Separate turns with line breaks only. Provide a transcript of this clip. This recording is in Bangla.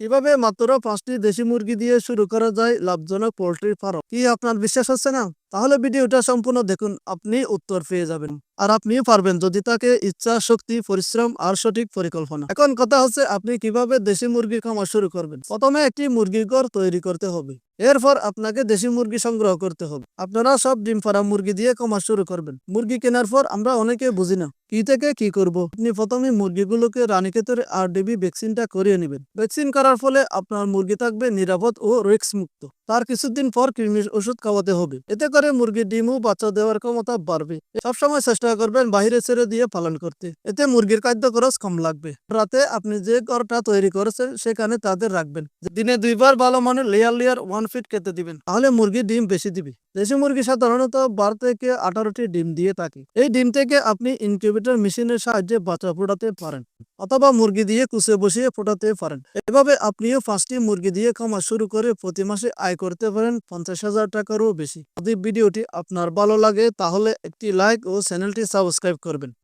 কীভাবে মাত্র পাঁচটি দেশি মুরগি দিয়ে শুরু করা যায় লাভজনক পোল্ট্রি ফার্ম। কি আপনার বিশ্বাস হচ্ছে না? তাহলে ভিডিওটা সম্পূর্ণ দেখুন, আপনি উত্তর পেয়ে যাবেন। আর আপনিও পারবেন যদি তাকে ইচ্ছা, শক্তি, পরিশ্রম আর সঠিক পরিকল্পনা। এখন কথা হচ্ছে আপনি কীভাবে দেশি মুরগি খামার শুরু করবেন? প্রথমে একটি মুরগির ঘর তৈরি করতে হবে। এরপর আপনাকে দেশি মুরগি সংগ্রহ করতে হবে। আপনারা সব ডিম পাড়া মুরগি দিয়ে কমার শুরু করবেন। মুরগি কেনার পর আমরা অনেকে বুঝি না, কি থেকে কি করব? আপনি প্রথমে মুরগিগুলোকে রানীক্ষেতের আর ডিবি ভ্যাকসিনটা করিয়ে নেবেন। ভ্যাকসিন করার ফলে আপনার মুরগি থাকবে নিরাপদ ও রিস্ক মুক্ত তার কিছুদিন পর কৃমির ওষুধ খাওয়াতে হবে। এতে করে মুরগির ডিম ও বাচ্চা দেওয়ার ক্ষমতা বাড়বে। সবসময় চেষ্টা করবেন বাহিরে ছেড়ে দিয়ে পালন করতে। এতে মুরগির খাদ্য খরচ কম লাগবে। রাতে আপনি যে ঘরটা তৈরি করেছেন, সেখানে তাদের রাখবেন। দিনে দুইবার ভালো মানের লেয়ার লেয়ার ওয়ান ফিট খেতে দিবেন। তাহলে মুরগি ডিম বেশি দিবে। দেশি মুরগি সাধারণত বারো থেকে আঠারোটি ডিম দিয়ে থাকে। এই ডিম থেকে আপনি ইনকিউবেটর মেশিনের সাহায্যে বাচ্চা ফোটাতে পারেন অথবা মুরগি দিয়ে কুচে বসিয়ে ফোটাতে পারেন। এভাবে আপনিও পাঁচটি মুরগি দিয়ে খামার শুরু করে প্রতি মাসে আয় করতে পারেন পঞ্চাশ হাজার টাকারও বেশি। যদি ভিডিওটি আপনার ভালো লাগে তাহলে একটি লাইক ও চ্যানেলটি সাবস্ক্রাইব করবেন।